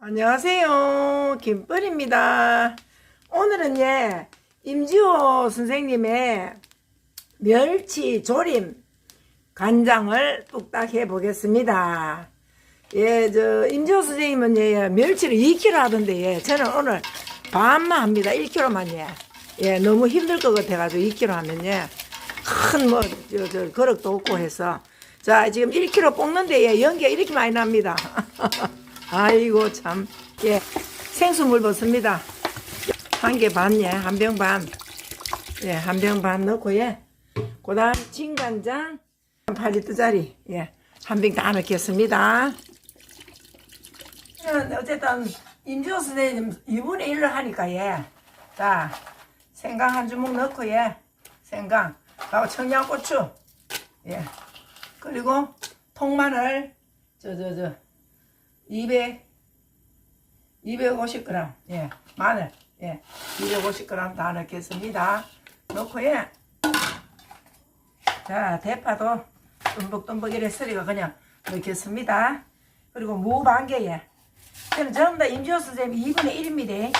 안녕하세요. 김뻘입니다. 오늘은 예, 임지호 선생님의 멸치 조림 간장을 뚝딱 해 보겠습니다. 예, 저, 임지호 선생님은 예, 멸치를 2kg 하던데, 예, 저는 오늘 반만 합니다. 1kg만 예. 예, 너무 힘들 것 같아가지고 2kg 하면 예, 큰 뭐, 저, 저, 그릇도 없고 해서. 자, 지금 1kg 볶는데 예, 연기가 이렇게 많이 납니다. 아이고, 참. 예, 생수물 넣습니다. 한 개 반, 예, 한 병 반. 예, 한 병 반 넣고, 예. 그 다음, 진간장, 8리터짜리, 예, 한 병 다 넣겠습니다. 어쨌든, 임지호 선생님 2분의 1을 하니까, 예. 자, 생강 한 주먹 넣고, 예. 생강. 하고 청양고추. 예. 그리고 통마늘, 저, 저, 저, 200, 250g, 예, 마늘, 예, 250g 다 넣겠습니다. 넣고, 예. 자, 대파도 듬벅듬벅 이래 서리가 그냥 넣겠습니다. 그리고 무 반 개, 예. 저는 전부 다 임지호 선생님 2분의 1입니다.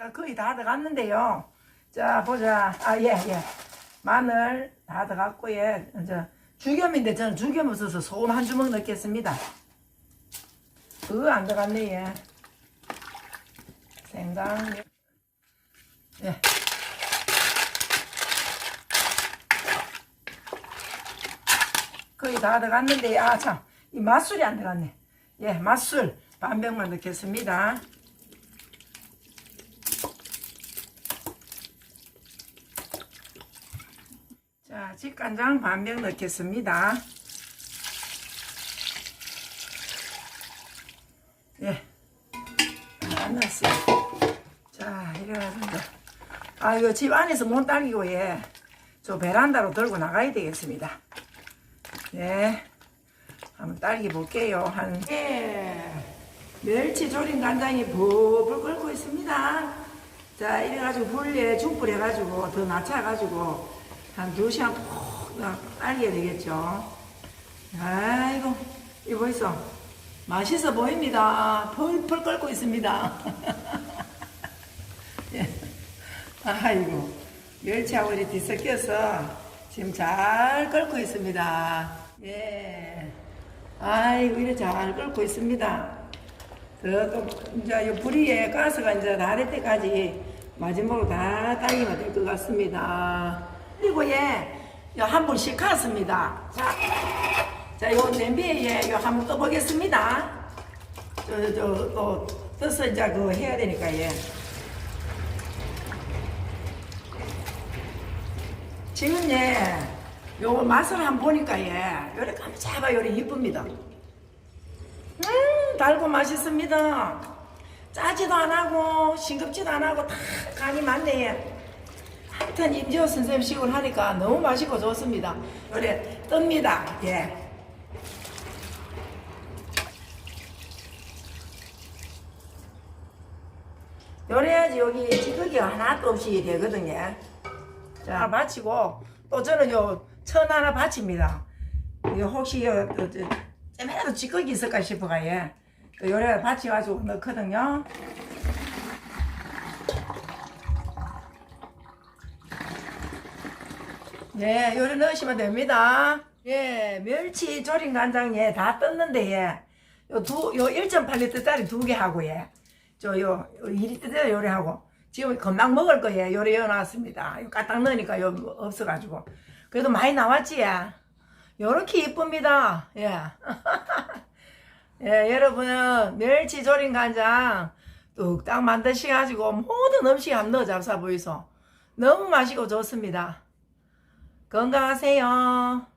자, 거의 다 들어갔는데요. 자, 보자. 아, 예, 예. 마늘 다 들어갔고, 예. 저, 죽염인데 저는 죽염 없어서 소금 한 주먹 넣겠습니다. 그거 안 들어갔네, 예. 생강, 예. 예. 거의 다 들어갔는데, 아, 참. 이 맛술이 안 들어갔네. 예, 맛술 반 병만 넣겠습니다. 자, 직간장 반병 넣겠습니다. 예. 안 넣었어요. 자, 이래가지고. 아, 이거 집 안에서 못 당기고, 예. 저 베란다로 들고 나가야 되겠습니다. 예. 한번 딸기 볼게요. 한, 예. 멸치 조림 간장이 불불 끓고 있습니다. 자, 이래가지고 불에 중불 해가지고 더 낮춰가지고 한 두 시간 푹 딸겨야 되겠죠. 아이고, 이거 있어. 맛있어 보입니다. 펄펄 끓고 있습니다. 예. 아이고, 멸치하고 이렇게 뒤섞여서 지금 잘 끓고 있습니다. 예. 아이고, 이래 잘 끓고 있습니다. 더 또, 이제 이 불이에 가스가 이제 나를 때까지 마지막으로 다 딸기가 될것 같습니다. 그리고 예, 요한번 식혔습니다. 자, 자, 요 냄비에 예, 요 한번 떠보겠습니다. 저, 저, 또, 떠서 이제 그거 해야 되니까 예. 지금 예, 요 맛을 한번 보니까 예, 요래 깜짝아 요래 이쁩니다. 음, 달고 맛있습니다. 짜지도 안 하고, 싱겁지도 안 하고, 다 간이 맞네. 예. 하여튼 임지호 선생님 식을 하니까 너무 맛있고 좋습니다. 요래 뜹니다. 예. 요래야지 여기 찌꺼기가 하나도 없이 되거든요. 자, 마치고, 또 저는 요, 천 하나 바칩니다. 이거 혹시 요, 저, 저, 쯤에라도 찌꺼기 있을까 싶어가, 예. 또 요래 바치가지고 넣거든요. 예, 요래 넣으시면 됩니다. 예, 멸치 조림 간장, 예, 다 떴는데, 예. 요 두, 요 1.8리터짜리 두 개 하고, 예. 저, 요, 요 2리터짜리 요래 하고. 지금 금방 먹을 거예요. 요래 넣어놨습니다. 요 까딱 넣으니까 요 없어가지고. 그래도 많이 나왔지, 예. 요렇게 이쁩니다. 예. 예, 여러분은 멸치 조림 간장 뚝딱 만드셔가지고 모든 음식에 한번 넣어 잡사 보이소. 너무 맛있고 좋습니다. 건강하세요.